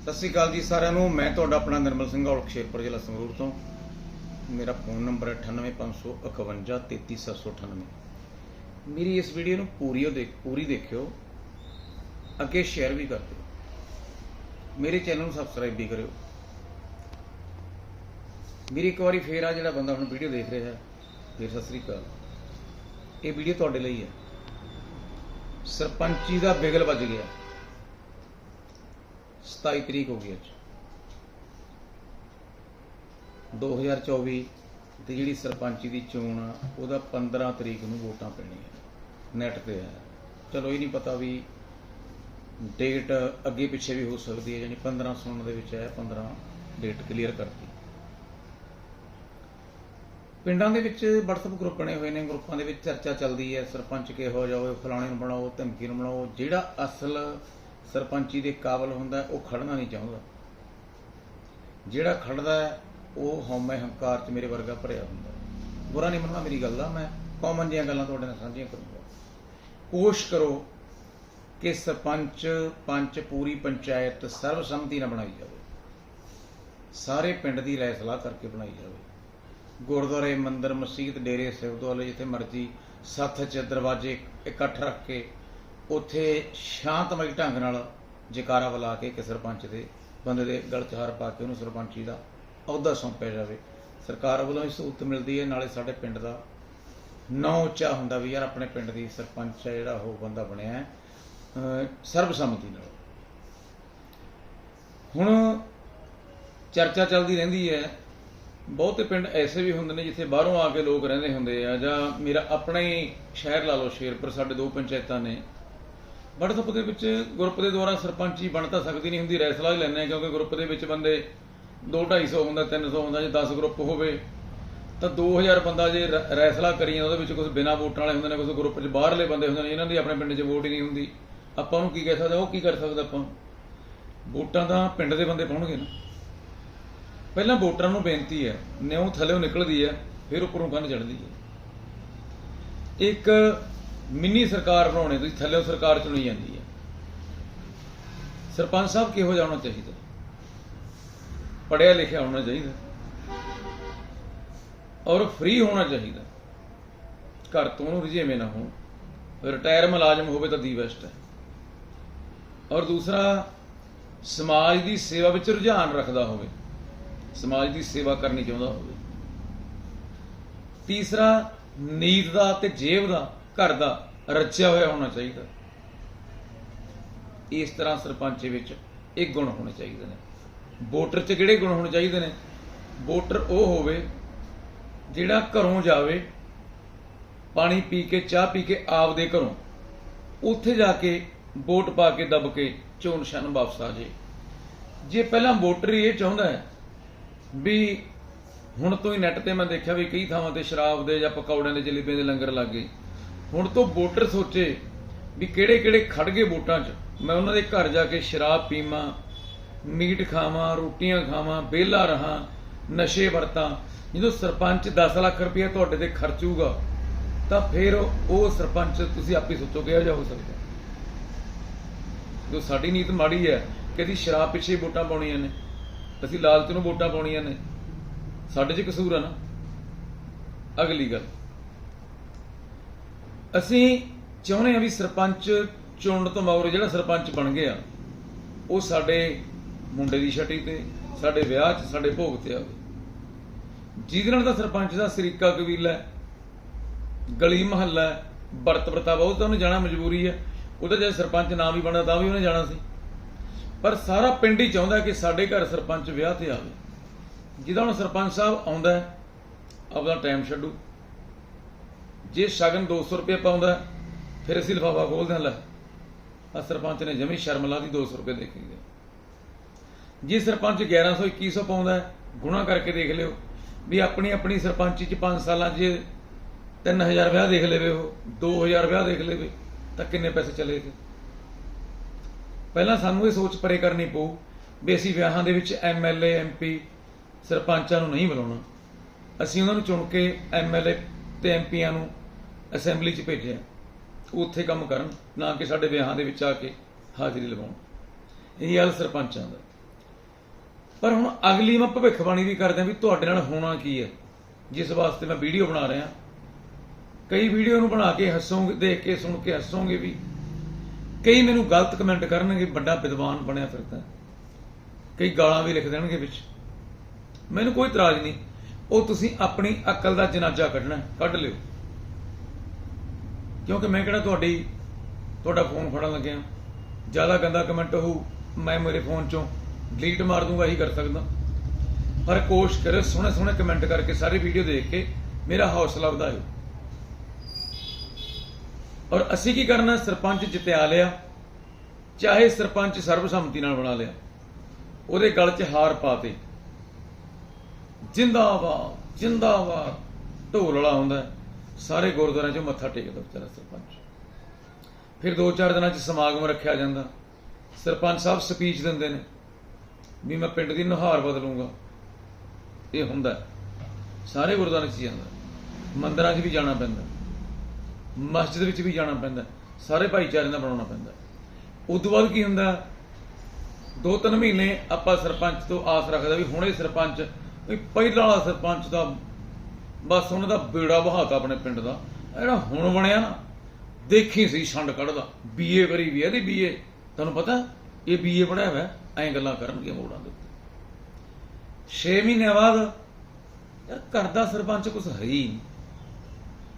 ਸਤਿ ਸ਼੍ਰੀ ਅਕਾਲ ਜੀ ਸਾਰਿਆਂ ਨੂੰ। ਮੈਂ ਤੁਹਾਡਾ ਆਪਣਾ ਨਿਰਮਲ ਸਿੰਘ ਔਲਖ ਸ਼ੇਰਪੁਰ ਜ਼ਿਲ੍ਹਾ ਸੰਗਰੂਰ ਤੋਂ। ਮੇਰਾ ਫੋਨ ਨੰਬਰ ਹੈ 98551 33798 ਮੇਰੀ ਇਸ ਵੀਡੀਓ ਨੂੰ ਪੂਰੀ ਉਹ ਦੇਖ, ਪੂਰੀ ਦੇਖਿਓ। ਅੱਗੇ ਸ਼ੇਅਰ ਵੀ ਕਰ ਦਿਓ। ਮੇਰੇ ਚੈਨਲ ਨੂੰ ਸਬਸਕ੍ਰਾਈਬ ਵੀ ਕਰਿਓ। ਮੇਰੀ ਇੱਕ ਵਾਰੀ ਫੇਰ ਆ ਜਿਹੜਾ ਬੰਦਾ ਹੁਣ ਵੀਡੀਓ ਦੇਖ ਰਿਹਾ ਹੈ, ਫੇਰ ਸਤਿ ਸ਼੍ਰੀ ਅਕਾਲ। ਇਹ ਵੀਡੀਓ ਤੁਹਾਡੇ ਲਈ ਹੈ। ਸਰਪੰਚੀ ਦਾ ਬਿਗਲ ਵੱਜ ਗਿਆ। 27 ਤਰੀਕ ਹੋ ਗਈ ਅੱਜ। 2024 ਦੀ ਜਿਹੜੀ ਸਰਪੰਚੀ ਦੀ ਚੋਣ ਆ, ਉਹਦਾ 15 ਤਰੀਕ ਨੂੰ ਵੋਟਾਂ ਪੈਣੀਆਂ ਨੈਟ ਤੇ ਹੈ। ਚਲੋ, ਇਹ ਨਹੀਂ ਪਤਾ ਵੀ ਡੇਟ ਅੱਗੇ ਪਿੱਛੇ ਵੀ ਹੋ ਸਕਦੀ ਹੈ, ਯਾਨੀ 15 ਸੁਣਨ ਦੇ ਵਿੱਚ ਹੈ 15 ਡੇਟ ਕਲੀਅਰ ਕਰਤੀ। ਪਿੰਡਾਂ ਦੇ ਵਿੱਚ WhatsApp ਗਰੁੱਪ ਬਣੇ ਹੋਏ ਨੇ, ਗਰੁੱਪਾਂ ਦੇ ਵਿੱਚ ਚਰਚਾ ਚੱਲਦੀ ਹੈ, ਸਰਪੰਚ ਕਿਹੋ ਜਿਹਾ ਹੋਵੇ, ਫਲਾਣੇ ਨੂੰ ਬਣਾਓ, ਧਮਕੀ ਨੂੰ ਬਣਾਓ, ਜਿਹੜਾ ਅਸਲ ਸਰਪੰਚੀ ਦੇ ਕਾਬਲ ਹੁੰਦਾ, ਉਹ ਖੜਨਾ ਨਹੀਂ ਚਾਹੁੰਦਾ। ਜਿਹੜਾ ਖੜਦਾ ਉਹ ਹਉਮੈ ਹੰਕਾਰ ਚ ਮੇਰੇ ਵਰਗਾ ਭਰਿਆ ਹੁੰਦਾ। ਬੁਰਾ ਨਹੀਂ ਮੰਨਣਾ ਮੇਰੀ ਗੱਲ ਦਾ, ਮੈਂ ਕਾਮਨ ਜਿਹੀਆਂ ਗੱਲਾਂ ਤੁਹਾਡੇ ਨਾਲ ਸਾਂਝੀਆਂ ਕਰੂੰਗਾ। ਕੋਸ਼ਿਸ਼ ਕਰੋ ਕਿ ਸਰਪੰਚ, ਪੰਚ, ਪੂਰੀ ਪੰਚਾਇਤ ਸਰਬਸੰਮਤੀ ਨਾਲ ਬਣਾਈ ਜਾਵੇ। ਸਾਰੇ ਪਿੰਡ ਦੀ ਰਾਏ ਸਲਾਹ ਕਰਕੇ ਬਣਾਈ ਜਾਵੇ। ਗੁਰਦੁਆਰੇ, ਮੰਦਿਰ, ਮਸਜਿਦ, ਡੇਰੇ ਸਿਵਦੁਆਲੇ ਜਿੱਥੇ ਮਰਜ਼ੀ, ਸੱਥ 'ਚ ਦਰਵਾਜ਼ੇ ਇਕੱਠ ਰੱਖ ਕੇ ਉੱਥੇ ਸ਼ਾਂਤਮਈ ਢੰਗ ਨਾਲ ਜਕਾਰਾ ਬੁਲਾ ਕੇ ਕਿ ਸਰਪੰਚ ਦੇ ਬੰਦੇ ਦੇ ਗਲ 'ਚ ਪਾ ਕੇ ਉਹਨੂੰ ਸਰਪੰਚੀ ਦਾ ਅਹੁਦਾ ਸੌਂਪਿਆ ਜਾਵੇ। ਸਰਕਾਰ ਵੱਲੋਂ ਇਹ ਸਹੂਲਤ ਮਿਲਦੀ ਹੈ। ਨਾਲੇ ਸਾਡੇ ਪਿੰਡ ਦਾ ਨਾਂ ਉੱਚਾ ਹੁੰਦਾ ਵੀ ਯਾਰ ਆਪਣੇ ਪਿੰਡ ਦੀ ਸਰਪੰਚ ਹੈ ਜਿਹੜਾ ਉਹ ਬੰਦਾ ਬਣਿਆ ਹੈ। ਸਰਬਸੰਮਤੀ ਨਾਲ। ਹੁਣ ਚਰਚਾ ਚੱਲਦੀ ਰਹਿੰਦੀ ਹੈ। ਬਹੁਤੇ ਪਿੰਡ ਐਸੇ ਵੀ ਹੁੰਦੇ ਨੇ ਜਿੱਥੇ ਬਾਹਰੋਂ ਆ ਕੇ ਲੋਕ ਰਹਿੰਦੇ ਹੁੰਦੇ ਆ ਜਾਂ ਮੇਰਾ ਆਪਣਾ ਹੀ ਸ਼ਹਿਰ ਲਾ ਲਓ ਸ਼ੇਰਪੁਰ, ਸਾਡੇ ਦੋ ਪੰਚਾਇਤਾਂ ਨੇ। ਵਟਸਐਪ ਦੇ ਵਿੱਚ ਗਰੁੱਪ ਦੇ ਦੁਆਰਾ ਸਰਪੰਚੀ ਬਣ ਤਾਂ ਸਕਦੀ ਨਹੀਂ ਹੁੰਦੀ ਰੈਸਲਾ ਹੀ ਲੈਂਦੇ ਆ ਕਿਉਂਕਿ ਗਰੁੱਪ ਦੇ ਵਿੱਚ ਬੰਦੇ 2 250 ਹੁੰਦਾ 300 ਹੁੰਦਾ, ਜੇ 10 ਗਰੁੱਪ ਹੋਵੇ, ਤਾਂ 2000 ਬੰਦਾ ਜੇ ਰ- ਰੈਸਲਾ ਕਰੀ ਜਾਂਦਾ, ਉਹਦੇ ਵਿੱਚ ਕੁਝ ਬਿਨਾ ਵੋਟਾਂ ਵਾਲੇ ਹੁੰਦੇ ਨੇ ਕੁਝ ਗਰੁੱਪ 'ਚ ਬਾਹਰਲੇ ਬੰਦੇ ਹੁੰਦੇ ਨੇ, ਇਹਨਾਂ ਦੀ ਆਪਣੇ ਪਿੰਡ 'ਚ ਵੋਟ ਹੀ ਨਹੀਂ ਹੁੰਦੀ। ਆਪਾਂ ਉਹਨੂੰ ਕੀ ਕਹਿ ਸਕਦੇ ਉਹ ਕੀ ਕਰ ਸਕਦਾ ਆਪਾਂ? ਵੋਟਾਂ ਤਾਂ ਪਿੰਡ ਦੇ ਬੰਦੇ ਪਾਉਣਗੇ ਨਾ। ਪਹਿਲਾਂ ਵੋਟਰਾਂ ਨੂੰ ਬੇਨਤੀ ਹੈ, ਨਿਉ ਥੱਲੇੋਂ ਨਿਕਲਦੀ ਹੈ, ਫਿਰ ਉੱਪਰੋਂ ਕੰਨ ਚੜਦੀ ਹੈ। ਇੱਕ ਮਿੰਨੀ ਸਰਕਾਰ ਬਣਾਉਣੇ, ਤੁਸੀਂ ਥੱਲੇੋਂ ਸਰਕਾਰ ਚੁਣੀ ਜਾਂਦੀ ਹੈ। ਸਰਪੰਚ ਸਾਹਿਬ ਕਿਹੋ ਜਿਹਾ ਹੋਣਾ ਚਾਹੀਦਾ? ਪੜਿਆ ਲਿਖਿਆ ਹੋਣਾ ਚਾਹੀਦਾ। ਔਰ ਫ੍ਰੀ ਹੋਣਾ ਚਾਹੀਦਾ। ਘਰ ਤੋਂ ਰੁਝੇਵੇਂ ਨਾ ਹੋਣ। ਰਿਟਾਇਰ ਮੁਲਾਜ਼ਮ ਹੋਵੇ ਤਾਂ ਦੀ ਬੈਸਟ ਹੈ। ਔਰ ਦੂਸਰਾ, ਸਮਾਜ ਦੀ ਸੇਵਾ ਵਿੱਚ ਰੁਝਾਨ ਰੱਖਦਾ ਹੋਵੇ। ਸਮਾਜ ਦੀ ਸੇਵਾ ਕਰਨੀ ਚਾਹੁੰਦਾ ਹੋਵੇ। ਤੀਸਰਾ ਨੀਤ ਦਾ ਤੇ ਜੇਬ ਦਾ ਘਰ ਦਾ ਰਚਿਆ ਹੋਇਆ ਹੋਣਾ ਚਾਹੀਦਾ। ਇਸ ਤਰ੍ਹਾਂ ਸਰਪੰਚ ਵਿੱਚ ਇਹ ਗੁਣ ਹੋਣੇ ਚਾਹੀਦੇ ਨੇ। ਵੋਟਰ 'ਚ ਕਿਹੜੇ ਗੁਣ ਹੋਣੇ ਚਾਹੀਦੇ ਨੇ? ਵੋਟਰ ਉਹ ਹੋਵੇ ਜਿਹੜਾ ਘਰੋਂ ਜਾਵੇ, ਪਾਣੀ ਪੀ ਕੇ, ਚਾਹ ਪੀ ਕੇ ਆਪਦੇ ਘਰੋਂ। ਉੱਥੇ ਜਾ ਕੇ ਵੋਟ ਪਾ ਕੇ ਦਬ ਕੇ ਚੋਣ ਨਿਸ਼ਾਨ ਵਾਪਸ ਆ ਜੇ ਜੇ ਪਹਿਲਾਂ ਵੋਟਰ ਹੀ ਇਹ ਚਾਹੁੰਦਾ ਹੈ ਵੀ ਹੁਣ ਤੋਂ ਹੀ ਨੈਟ ਤੇ ਮੈਂ ਦੇਖਿਆ ਵੀ ਕਈ ਥਾਵਾਂ ਤੇ ਸ਼ਰਾਬ ਦੇ ਜਾਂ ਪਕੌੜਿਆਂ ਦੇ ਜਲੇਬੀਆਂ ਦੇ ਲੰਗਰ ਲੱਗ ਗਏ। ਹੁਣ ਤੋਂ ਵੋਟਰ ਸੋਚੇ ਵੀ ਕਿਹੜੇ ਕਿਹੜੇ ਖੜ ਗਏ ਵੋਟਾਂ 'ਚ। ਮੈਂ ਉਹਨਾਂ ਦੇ ਘਰ ਜਾ ਕੇ ਸ਼ਰਾਬ ਪੀਵਾਂ, ਮੀਟ ਖਾਵਾਂ, ਰੋਟੀਆਂ ਖਾਵਾਂ, ਵਿਹਲਾ ਰਹਾ, ਨਸ਼ੇ ਵਰਤਾਂ। ਜਦੋਂ ਸਰਪੰਚ 10 ਲੱਖ ਰੁਪਏ ਤੁਹਾਡੇ ਤੇ ਖਰਚੂਗਾ, ਤਾਂ ਫਿਰ ਉਹ ਸਰਪੰਚ ਤੁਸੀਂ ਆਪੇ ਸੋਚੋ ਕਿਹੋ ਜਿਹਾ ਹੋ ਸਕਦਾ। ਜੋ ਸਾਡੀ ਨੀਤ ਮਾੜੀ ਹੈ ਕਿ ਅਸੀਂ ਸ਼ਰਾਬ ਪਿੱਛੇ ਵੋਟਾਂ ਪਾਉਣੀਆਂ ਨੇ, ਅਸੀਂ ਲਾਲਚ ਨੂੰ ਵੋਟਾਂ ਪਾਉਣੀਆਂ ਨੇ। ਸਾਡੇ 'ਚ ਕਸੂਰ ਆ ਨਾ। ਅਗਲੀ ਗੱਲ। ਅਸੀਂ ਚਾਹੁੰਦੇ ਹਾਂ ਵੀ ਸਰਪੰਚ ਚੁਣਨ ਤੋਂ ਮਗਰੋਂ ਜਿਹੜਾ ਸਰਪੰਚ ਬਣ ਗਿਆ ਉਹ ਸਾਡੇ ਮੁੰਡੇ ਦੀ ਛਟੀ ਤੇ ਸਾਡੇ ਵਿਆਹ 'ਚ ਸਾਡੇ ਭੋਗ ਤੇ ਆਵੇ। ਜਿਹਦੇ ਨਾਲ ਤਾਂ ਸਰਪੰਚ ਦਾ ਸਰੀਕਾ ਕਬੀਲਾ ਹੈ ਗਲੀ ਮਹੱਲਾ ਹੈ, ਵਰਤ ਵਰਤਾਵਾ ਉਹ ਤਾਂ ਉਹਨੇ ਜਾਣਾ ਮਜਬੂਰੀ ਹੈ। ਉਹਦਾ ਜੇ ਸਰਪੰਚ ਨਾ ਵੀ ਬਣਦਾ ਤਾਂ ਵੀ ਉਹਨੇ ਜਾਣਾ ਸੀ। ਪਰ ਸਾਰਾ ਪਿੰਡ ਹੀ ਚਾਹੁੰਦਾ ਕਿ ਸਾਡੇ ਘਰ ਸਰਪੰਚ ਵਿਆਹ ਤੇ ਆਵੇ। ਜਿਹਦਾ ਹੁਣ ਸਰਪੰਚ ਸਾਹਿਬ ਆਉਂਦਾ ਹੈ, ਆਪਦਾ ਟਾਈਮ ਛੱਡੂ। ਜੇ ਸ਼ਗਨ 200 ਰੁਪਏ ਪਾਉਂਦਾ, ਫਿਰ ਅਸੀਂ ਲਿਫਾਫਾ ਖੋਲਦੇ ਹਾਂ, ਲੈ। ਆ ਸਰਪੰਚ ਨੇ ਜਮੀ ਸ਼ਰਮ ਲਾ ਦੀ 200 ਰੁਪਏ ਦੇ ਕੇ ਜੇ ਸਰਪੰਚ 1100 2100 ਪਾਉਂਦਾ, ਗੁਣਾ ਕਰਕੇ ਦੇਖ ਲਿਓ, ਵੀ ਆਪਣੀ ਆਪਣੀ ਸਰਪੰਚੀ ਚ 5 ਸਾਲਾਂ 'ਚ 3000 ਵਿਆਹ ਦੇਖ ਲਵੇ ਉਹ 2000 ਵਿਆਹ ਦੇਖ ਲਵੇ, ਤਾਂ ਕਿੰਨੇ ਪੈਸੇ ਚਲੇ ਗਏ? ਪਹਿਲਾਂ ਸਾਨੂੰ ਇਹ ਸੋਚ ਪਰੇ ਕਰਨੀ ਪਊ ਵੀ ਅਸੀਂ ਵਿਆਹਾਂ ਦੇ ਵਿੱਚ ਐਮਐਲਏ ਐਮਪੀ ਸਰਪੰਚਾਂ ਨੂੰ ਨਹੀਂ ਬੁਲਾਉਣਾ। ਅਸੀਂ ਉਹਨਾਂ ਨੂੰ ਚੁਣ ਕੇ ਐਮਐਲਏ ਤੇ ਐਮਪੀਆਂ ਨੂੰ ਅਸੈਂਬਲੀ 'ਚ ਭੇਜਿਆ। ਉੱਥੇ ਕੰਮ ਕਰਨ, ਨਾ ਕਿ ਸਾਡੇ ਵਿਆਹਾਂ ਦੇ ਵਿੱਚ ਆ ਕੇ ਹਾਜ਼ਰੀ ਲਵਾਉਣ। ਇਹ ਹਾਲ ਸਰਪੰਚਾਂ ਦਾ। ਪਰ ਹੁਣ ਅਗਲੀ ਮੈਂ ਭਵਿੱਖਬਾਣੀ ਵੀ ਕਰਦਾ ਵੀ ਤੁਹਾਡੇ ਨਾਲ ਹੋਣਾ ਕੀ ਹੈ। ਜਿਸ ਵਾਸਤੇ ਮੈਂ ਵੀਡੀਓ ਬਣਾ ਰਿਹਾ। ਕਈ ਵੀਡੀਓ ਨੂੰ ਬਣਾ ਕੇ ਹੱਸੋਗੇ, ਦੇਖ ਕੇ, ਸੁਣ ਕੇ ਹੱਸੋਗੇ ਵੀ। ਕਈ ਮੈਨੂੰ ਗਲਤ ਕਮੈਂਟ ਕਰਨਗੇ, ਵੱਡਾ ਵਿਦਵਾਨ ਬਣਿਆ ਫਿਰਦਾ। ਕਈ ਗਾਲਾਂ ਵੀ ਲਿਖ ਦੇਣਗੇ ਵਿੱਚ। ਮੈਨੂੰ ਕੋਈ ਇਤਰਾਜ਼ ਨਹੀਂ। ਉਹ ਤੁਸੀਂ ਆਪਣੀ ਅਕਲ ਦਾ ਜਨਾਜ਼ਾ ਕੱਢਣਾ, ਕੱਢ ਲਿਓ। ਕਿਉਂਕਿ ਮੈਂ ਕਿਹੜਾ ਤੁਹਾਡੀ, ਤੁਹਾਡਾ ਫੋਨ ਫੜਨ ਲੱਗਿਆ। ਜ਼ਿਆਦਾ ਗੰਦਾ ਕਮੈਂਟ ਹੋਊ, ਮੈਂ ਮੇਰੇ ਫੋਨ ਚੋਂ ਡਿਲੀਟ ਮਾਰ ਦੂੰਗਾ, ਇਹੀ ਕਰ ਸਕਦਾ। ਪਰ ਕੋਸ਼ਿਸ਼ ਕਰੋ ਸੋਹਣੇ ਸੋਹਣੇ ਕਮੈਂਟ ਕਰਕੇ ਸਾਰੀ ਵੀਡੀਓ ਦੇਖ ਕੇ ਮੇਰਾ ਹੌਸਲਾ ਵਧਾਇਓ। ਔਰ ਅਸੀਂ ਕੀ ਕਰਨਾ, ਸਰਪੰਚ ਜਿਤਿਆ ਲਿਆ, ਚਾਹੇ ਸਰਪੰਚ ਸਰਬਸੰਮਤੀ ਨਾਲ ਬਣਾ ਲਿਆ, ਉਹਦੇ ਗਲ 'ਚ ਹਾਰ ਪਾਤੇ ਜਿੰਦਾਬਾਦ ਜਿੰਦਾਬਾਦ, ਢੋਲ ਵਾਲਾ ਹੁੰਦਾ ਸਾਰੇ ਗੁਰਦੁਆਰਿਆਂ 'ਚ ਮੱਥਾ ਟੇਕਦਾ ਵਿਚਾਰਾ ਸਰਪੰਚ। ਫਿਰ ਦੋ ਚਾਰ ਦਿਨਾਂ 'ਚ ਸਮਾਗਮ ਰੱਖਿਆ ਜਾਂਦਾ। ਸਰਪੰਚ ਸਾਹਿਬ ਸਪੀਚ ਦਿੰਦੇ ਨੇ ਵੀ ਮੈਂ ਪਿੰਡ ਦੀ ਨੁਹਾਰ ਬਦਲੂੰਗਾ। ਇਹ ਹੁੰਦਾ ਸਾਰੇ ਗੁਰਦੁਆਰਿਆਂ 'ਚ ਜਾਂਦਾ। ਮੰਦਰਾਂ 'ਚ ਵੀ ਜਾਣਾ ਪੈਂਦਾ। ਮਸਜਿਦ ਵਿੱਚ ਵੀ ਜਾਣਾ ਪੈਂਦਾ। ਸਾਰੇ ਭਾਈਚਾਰੇ ਦਾ ਬਣਾਉਣਾ ਪੈਂਦਾ। ਉਸ ਤੋਂ ਬਾਅਦ ਕੀ ਹੁੰਦਾ? ਦੋ ਤਿੰਨ ਮਹੀਨੇ ਆਪਾਂ ਸਰਪੰਚ ਤੋਂ ਆਸ ਰੱਖਦਾ ਵੀ ਹੁਣੇ ਸਰਪੰਚ, ਵੀ ਪਹਿਲਾਂ ਵਾਲਾ ਸਰਪੰਚ ਦਾ ਬਸ ਉਹਨਾਂ ਦਾ ਬੇੜਾ ਬਹਾਤਾ ਆਪਣੇ ਪਿੰਡ ਦਾ। ਜਿਹੜਾ ਹੁਣ ਬਣਿਆ ਨਾ, ਦੇਖੀ ਸੀ ਛੰਡ ਕੱਢਦਾ। ਬੀਏ ਕਰੀ ਵੀ ਇਹਦੀ ਬੀਏ ਤੁਹਾਨੂੰ ਪਤਾ, ਇਹ ਬੀਏ ਪੜਿਆ ਹੋਇਆ, ਐਂ ਗੱਲਾਂ ਕਰਨਗੇ ਮੋੜਾਂ ਦੇ ਉੱਤੇ। 6 ਮਹੀਨਿਆਂ ਬਾਅਦ, ਯਾਰ ਘਰ ਦਾ ਸਰਪੰਚ ਕੁਝ ਹੈ ਹੀ ਨਹੀਂ।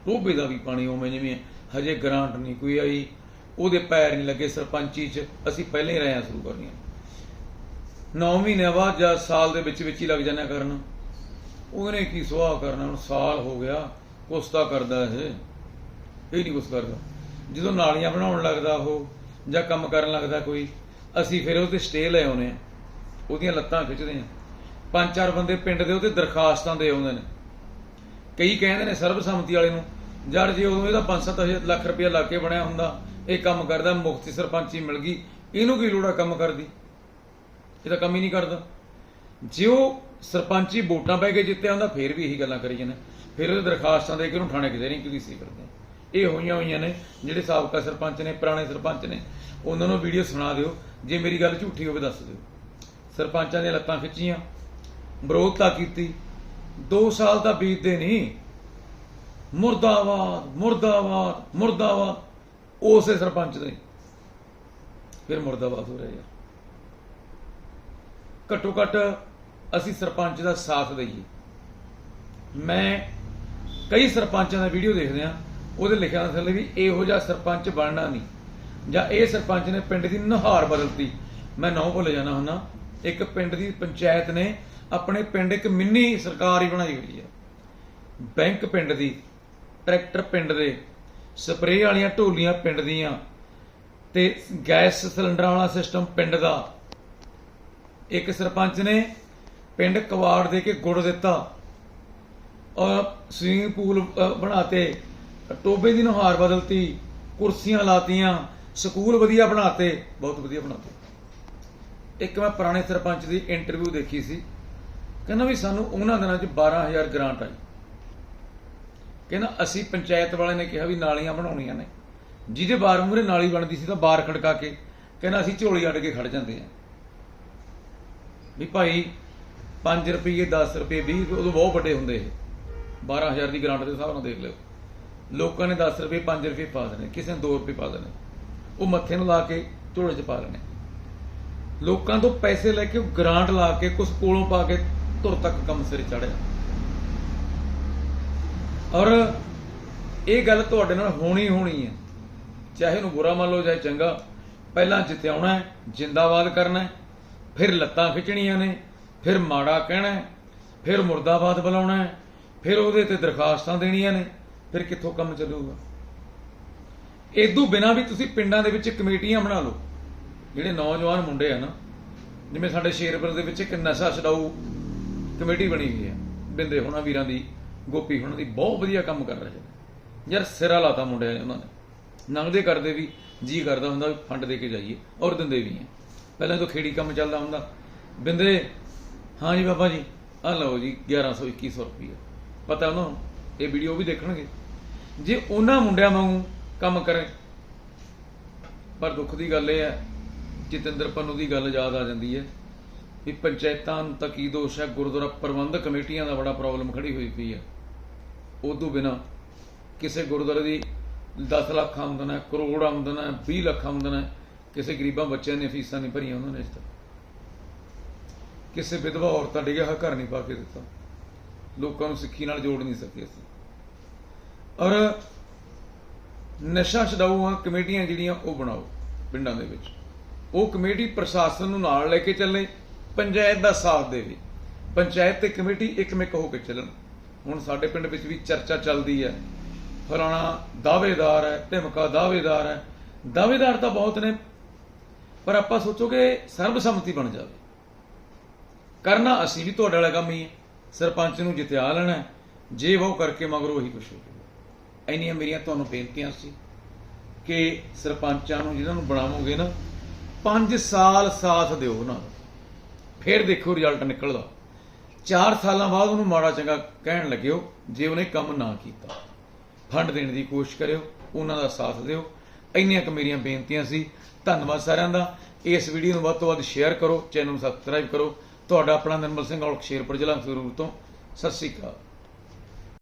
ਟੋਬੇ ਦਾ ਵੀ ਪਾਣੀ ਉਵੇਂ ਜਿਵੇਂ ਹਜੇ ਗ੍ਰਾਂਟ ਨਹੀਂ ਕੋਈ ਆਈ। ਉਹਦੇ ਪੈਰ ਨਹੀਂ ਲੱਗੇ ਸਰਪੰਚੀ 'ਚ। ਅਸੀਂ ਪਹਿਲਾਂ ਹੀ ਰਹਿਆਂ ਸ਼ੁਰੂ ਕਰਨੀਆਂ। 9 ਮਹੀਨਿਆਂ ਬਾਅਦ ਜਾਂ ਸਾਲ ਦੇ ਵਿੱਚ ਵਿੱਚ ਹੀ ਲੱਗ ਜਾਣਾ ਕਰਨ। ਉਹਨੇ ਕੀ ਸੁਆਹ ਕਰਨਾ? ਹੁਣ ਸਾਲ ਹੋ ਗਿਆ, ਕੁਛ ਤਾਂ ਕਰਦਾ ਇਹ। ਇਹ ਨਹੀਂ ਕੁਛ ਕਰਦਾ। ਜਦੋਂ ਨਾਲੀਆਂ ਬਣਾਉਣ ਲੱਗਦਾ ਉਹ, ਜਾਂ ਕੰਮ ਕਰਨ ਲੱਗਦਾ ਕੋਈ, ਅਸੀਂ ਫਿਰ ਉਹਦੇ ਸਟੇ ਲੈ ਆਉਨੇ ਆ ਉਹਦੀਆਂ ਲੱਤਾਂ ਖਿੱਚਦੇ ਆ ਪੰਜ ਚਾਰ ਬੰਦੇ ਪਿੰਡ ਦੇ ਉਹਦੇ ਦਰਖਾਸਤਾਂ ਦੇ ਆਉਂਦੇ ਨੇ। ਕਈ ਕਹਿੰਦੇ ਨੇ ਸਰਬਸੰਮਤੀ ਵਾਲੇ ਨੂੰ ਜਦ ਜੇ ਉਦੋਂ ਇਹਦਾ 5-7 ਲੱਖ ਰੁਪਇਆ ਲਾ ਕੇ ਬਣਿਆ ਹੁੰਦਾ, ਇਹ ਕੰਮ ਕਰਦਾ ਮੁਕਤੀ ਸਰਪੰਚੀ ਮਿਲ ਗਈ, ਇਹਨੂੰ ਕੀ ਲੋੜ ਆ ਕੰਮ ਕਰਦੀ ਇਹ ਤਾਂ ਕੰਮ ਹੀ ਨਹੀਂ ਕਰਦਾ। ਜੇ ਉਹ ਸਰਪੰਚੀ ਵੋਟਾਂ ਪੈ ਕੇ ਜਿੱਤਿਆ ਹੁੰਦਾ, ਫੇਰ ਵੀ ਇਹੀ ਗੱਲਾਂ ਕਰੀ ਜਾਂਦੇ। ਫਿਰ ਉਹਦੇ ਦਰਖਾਸਤਾਂ ਦੇ ਕੇ ਉਹਨੂੰ ਥਾਣੇ ਕਿਤੇ ਨਹੀਂ ਕਿਸੇ ਕਰਦੇ ਇਹ ਹੋਈਆਂ ਹੋਈਆਂ ਨੇ, ਜਿਹੜੇ ਸਾਬਕਾ ਸਰਪੰਚ ਨੇ, ਪੁਰਾਣੇ ਸਰਪੰਚ ਨੇ, ਉਹਨਾਂ ਨੂੰ ਵੀਡੀਓ ਸੁਣਾ ਦਿਓ। ਜੇ ਮੇਰੀ ਗੱਲ ਝੂਠੀ ਹੋਵੇ, ਦੱਸ ਦਿਓ। ਸਰਪੰਚਾਂ ਦੀਆਂ ਲੱਤਾਂ ਖਿੱਚੀਆਂ, ਵਿਰੋਧਤਾ ਕੀਤੀ। 2 ਸਾਲ ਤਾਂ ਬੀਤਦੇ ਨਹੀਂ। ਮੁਰਦਾਬਾਦ ਮੁਰਦਾਬਾਦ ਮੁਰਦਾਬਾਦ। ਉਸੇ ਸਰਪੰਚ ਦੇ। ਫਿਰ ਮੁਰਦਾਬਾਦ ਹੋ ਰਿਹਾ ਯਾਰ। ਘੱਟੋ ਘੱਟ ਅਸੀਂ ਸਰਪੰਚ ਦਾ ਸਾਥ ਦਈਏ। ਮੈਂ ਕਈ ਸਰਪੰਚਾਂ ਦਾ ਵੀਡੀਓ ਦੇਖਦੇ ਆ ਉਹਦੇ ਲਿਖਿਆ ਥੱਲੇ ਵੀ ਇਹੋ ਜਿਹਾ ਸਰਪੰਚ ਬਣਨਾ ਨਹੀਂ। ਜਾਂ ਇਹ ਸਰਪੰਚ ਨੇ ਪਿੰਡ ਦੀ ਨੁਹਾਰ ਬਦਲਤੀ। ਮੈਂ ਨਾਂ ਭੁੱਲ ਜਾਣਾ ਹੁੰਨਾ ਇੱਕ ਪਿੰਡ ਦੀ ਪੰਚਾਇਤ ਨੇ ਆਪਣੇ ਪਿੰਡ ਇੱਕ ਮਿੰਨੀ ਸਰਕਾਰ ਹੀ ਬਣਾਈ ਹੋਈ ਹੈ। ਬੈਂਕ ਪਿੰਡ ਦੀ, ਟਰੈਕਟਰ ਪਿੰਡ ਦੇ, ਸਪਰੇਅ ਵਾਲੀਆਂ ਢੋਲੀਆਂ ਪਿੰਡ ਦੀਆਂ ਤੇ ਗੈਸ ਸਿਲੰਡਰਾਂ ਵਾਲਾ ਸਿਸਟਮ ਪਿੰਡ ਦਾ। ਇੱਕ ਸਰਪੰਚ ਨੇ ਪਿੰਡ ਕਵਾੜ ਦੇ ਕੇ ਗੁੜ ਦਿੱਤਾ। ਔਰ ਸਵਿਮਿੰਗ ਪੂਲ ਅ, ਬਣਾਤੇ। ਟੋਬੇ ਦੀ ਨੁਹਾਰ ਬਦਲਤੀ ਕੁਰਸੀਆਂ ਲਾਤੀਆਂ ਸਕੂਲ ਵਧੀਆ ਬਣਾਤੇ ਬਹੁਤ ਵਧੀਆ ਬਣਾਤੇ। ਇੱਕ ਮੈਂ ਪੁਰਾਣੇ ਸਰਪੰਚ ਦੀ ਇੰਟਰਵਿਊ ਦੇਖੀ ਸੀ। ਕਹਿੰਦਾ ਵੀ ਸਾਨੂੰ ਉਹਨਾਂ ਦਿਨਾਂ 'ਚ 12000 ਗ੍ਰਾਂਟ ਆਈ। ਕਹਿੰਦਾ ਅਸੀਂ ਪੰਚਾਇਤ ਵਾਲਿਆਂ ਨੇ ਕਿਹਾ ਵੀ ਨਾਲੀਆਂ ਬਣਾਉਣੀਆਂ ਨੇ। ਜਿਹਦੇ ਬਾਰ ਮੂਰੇ ਨਾਲੀ ਬਣਦੀ ਸੀ ਤਾਂ ਬਾਰ ਖੜਕਾ ਕੇ ਕਹਿੰਦਾ ਅਸੀਂ ਝੋਲੀ ਅੱਡ ਕੇ ਖੜ ਜਾਂਦੇ ਆ। ਵੀ ਭਾਈ 5 ਰੁਪਏ 10 ਰੁਪਏ 20 ਰੁਪਏ ਉਦੋਂ ਬਹੁਤ ਵੱਡੇ ਹੁੰਦੇ ਇਹ। 12000 ਦੀ ਗ੍ਰਾਂਟ ਦੇ ਹਿਸਾਬ ਨਾਲ ਦੇਖ ਲਿਓ। ਲੋਕਾਂ ਨੇ 10 ਰੁਪਏ 5 ਰੁਪਏ ਪਾ ਦੇਣੇ। ਕਿਸੇ ਨੇ 2 ਰੁਪਏ ਪਾ ਦੇਣੇ। ਉਹ ਮੱਥੇ ਨੂੰ ਲਾ ਕੇ ਝੋਲੇ 'ਚ ਪਾ ਲੈਣੇ। ਲੋਕਾਂ ਤੋਂ ਪੈਸੇ ਲੈ ਕੇ ਉਹ ਗ੍ਰਾਂਟ ਲਾ ਕੇ ਕੁਝ ਕੋਲੋਂ ਪਾ ਕੇ ਧੁਰ ਤੱਕ ਕੰਮ ਸਿਰ ਚੜਿਆ ਔਰ ਇਹ ਗੱਲ ਤੁਹਾਡੇ ਨਾਲ ਹੋਣੀ ਹੋਣੀ ਹੈ। ਚਾਹੇ ਉਹਨੂੰ ਬੁਰਾ ਮੰਨ ਲਓ, ਚਾਹੇ ਚੰਗਾ। ਪਹਿਲਾਂ ਜਿੱਤਿਆਉਣਾ ਹੈ, ਜਿੰਦਾਬਾਦ ਕਰਨਾ ਹੈ, ਫਿਰ ਲੱਤਾਂ ਖਿੱਚਣੀਆਂ ਨੇ। ਫਿਰ ਮਾੜਾ ਕਹਿਣਾ ਫਿਰ ਮੁਰਦਾਬਾਦ ਬੁਲਾਉਣਾ ਫਿਰ ਉਹਦੇ ਤੇ ਦਰਖਾਸਤਾਂ ਦੇਣੀਆਂ ਨੇ, ਫਿਰ ਕਿੱਥੋਂ ਕੰਮ ਚੱਲੂਗਾ? ਇਦੋਂ ਬਿਨਾ ਵੀ ਤੁਸੀਂ ਪਿੰਡਾਂ ਦੇ ਵਿੱਚ ਕਮੇਟੀਆਂ ਬਣਾ ਲਓ। ਜਿਹੜੇ ਨੌਜਵਾਨ ਮੁੰਡੇ ਆ ਨਾ, ਜਿਵੇਂ ਸਾਡੇ ਸ਼ੇਰਪੁਰ ਦੇ ਵਿੱਚ ਇੱਕ ਨਸ਼ਾ ਛਡਾਊ ਕਮੇਟੀ ਬਣੀ ਹੋਈ ਹੈ, ਬਿੰਦੇ ਹੋਣਾ ਵੀਰਾਂ ਦੀ, ਗੋਪੀ ਹੋਣਾ ਦੀ, ਬਹੁਤ ਵਧੀਆ ਕੰਮ ਕਰ ਰਹੇ ਯਾਰ ਸਿਰਾ ਲਾਤਾ ਮੁੰਡਿਆਂ ਨੇ ਉਹਨਾਂ ਨੇ। ਨੰਗਦੇ ਕਰਦੇ ਵੀ ਜੀ ਕਰਦਾ ਹੁੰਦਾ ਵੀ ਫੰਡ ਦੇ ਕੇ ਜਾਈਏ, ਔਰ ਦਿੰਦੇ ਵੀ ਹੈ। ਪਹਿਲਾਂ ਤਾਂ ਖੇੜੀ ਕੰਮ ਚੱਲਦਾ ਹੁੰਦਾ। ਬਿੰਦੇ ਹਾਂ ਜੀ ਬਾਬਾ ਜੀ ਆ ਲਓ ਜੀ 1100 2100 ਰੁਪਏ ਪਤਾ ਉਹਨਾਂ ਨੂੰ? ਇਹ ਵੀਡੀਓ ਵੀ ਦੇਖਣਗੇ। ਜੇ ਉਹਨਾਂ ਮੁੰਡਿਆਂ ਵਾਂਗੂ ਕੰਮ ਕਰੇ, ਪਰ ਦੁੱਖ ਦੀ ਗੱਲ ਇਹ ਹੈ, ਜਤਿੰਦਰ ਪੰਨੂ ਦੀ ਗੱਲ ਯਾਦ ਆ ਜਾਂਦੀ ਹੈ ਵੀ ਪੰਚਾਇਤਾਂ ਨੂੰ ਤਾਂ ਕੀ ਦੋਸ਼ ਹੈ, ਗੁਰਦੁਆਰਾ ਪ੍ਰਬੰਧਕ ਕਮੇਟੀਆਂ ਦਾ ਬੜਾ ਪ੍ਰੋਬਲਮ ਖੜੀ ਹੋਈ ਪਈ ਹੈ। ਉਦੋਂ ਬਿਨਾ ਕਿਸੇ ਗੁਰਦੁਆਰੇ ਦੀ 10 ਲੱਖ ਆਮਦਨ ਹੈ, ਕਰੋੜ ਆਮਦਨ ਹੈ 20 ਲੱਖ ਆਮਦਨ ਹੈ, ਕਿਸੇ ਗਰੀਬਾਂ ਬੱਚਿਆਂ ਨੇ ਫੀਸਾਂ ਨਹੀਂ ਭਰੀਆਂ ਉਹਨਾਂ ਨੇ ਇਸ ਤੱਕ ਕਿਸੇ ਵਿਧਵਾ ਔਰਤ ਦਾ ਡਿੱਗਿਆ ਹੋਇਆ ਘਰ ਨਹੀਂ ਪਾ ਕੇ ਦਿੱਤਾ। ਲੋਕਾਂ ਨੂੰ ਸਿੱਖੀ ਨਾਲ ਜੋੜ ਨਹੀਂ ਸਕੇ ਅਸੀਂ। ਔਰ ਨਸ਼ਾ ਛਡਾਊਆਂ ਕਮੇਟੀਆਂ ਜਿਹੜੀਆਂ ਉਹ ਬਣਾਓ ਪਿੰਡਾਂ ਦੇ ਵਿੱਚ। ਉਹ ਕਮੇਟੀ ਪ੍ਰਸ਼ਾਸਨ ਨੂੰ ਨਾਲ ਲੈ ਕੇ ਚੱਲੇ, ਪੰਚਾਇਤ ਦਾ ਸਾਥ ਦੇਵੇ। ਪੰਚਾਇਤ ਤੇ ਕਮੇਟੀ ਇੱਕਮਿਕ ਹੋ ਕੇ ਚੱਲਣ। ਹੁਣ ਸਾਡੇ ਪਿੰਡ ਵਿੱਚ ਵੀ ਚਰਚਾ ਚੱਲਦੀ ਹੈ। ਫਲਾਣਾ ਦਾਅਵੇਦਾਰ ਹੈ, ਧਮਕਾ ਦਾਅਵੇਦਾਰ ਹੈ। ਦਾਅਵੇਦਾਰ ਤਾਂ ਬਹੁਤ ਨੇ, ਪਰ ਆਪਾਂ ਸੋਚੋਗੇ ਸਰਬਸੰਮਤੀ ਬਣ ਜਾਵੇ। ਕਰਨਾ, ਅਸੀਂ ਵੀ ਤੁਹਾਡੇ ਵਾਲਾ ਕੰਮ ਹੀ ਹੈ ਸਰਪੰਚ ਨੂੰ ਜਿਤਿਆ ਲੈਣਾ ਜੇ ਉਹ ਕਰਕੇ ਮਗਰੋਂ ਉਹੀ ਕੁਛ ਹੋ ਜਾਊਗਾ। ਇੰਨੀਆਂ ਮੇਰੀਆਂ ਤੁਹਾਨੂੰ ਬੇਨਤੀਆਂ ਸੀ ਕਿ ਸਰਪੰਚਾਂ ਨੂੰ ਜਿਹਨਾਂ ਨੂੰ ਬਣਾਵੋਗੇ ਨਾ 5 ਸਾਲ ਸਾਥ ਦਿਓ ਉਹਨਾਂ ਨੂੰ। ਫਿਰ ਦੇਖੋ ਰਿਜ਼ਲਟ ਨਿਕਲਦਾ। 4 ਸਾਲਾਂ ਬਾਅਦ ਉਹਨੂੰ ਮਾੜਾ ਚੰਗਾ ਕਹਿਣ ਲੱਗਿਓ, ਜੇ ਉਹਨੇ ਕੰਮ ਨਾ ਕੀਤਾ। ਫੰਡ ਦੇਣ ਦੀ ਕੋਸ਼ਿਸ਼ ਕਰਿਓ, ਉਹਨਾਂ ਦਾ ਸਾਥ ਦਿਓ। ਇੰਨੀਆਂ ਕੁ ਮੇਰੀਆਂ ਬੇਨਤੀਆਂ ਸੀ। ਧੰਨਵਾਦ ਸਾਰਿਆਂ ਦਾ। ਇਸ ਵੀਡੀਓ ਨੂੰ ਵੱਧ ਤੋਂ ਵੱਧ ਸ਼ੇਅਰ ਕਰੋ ਚੈਨਲ ਨੂੰ ਸਬਸਕ੍ਰਾਈਬ ਕਰੋ। ਤੁਹਾਡਾ ਆਪਣਾ ਨਿਰਮਲ ਸਿੰਘ ਔਲਖ ਸ਼ੇਰਪੁਰ ਜ਼ਿਲ੍ਹਾ ਸੰਗਰੂਰ ਤੋਂ ਸਤਿ ਸ਼੍ਰੀ ਅਕਾਲ।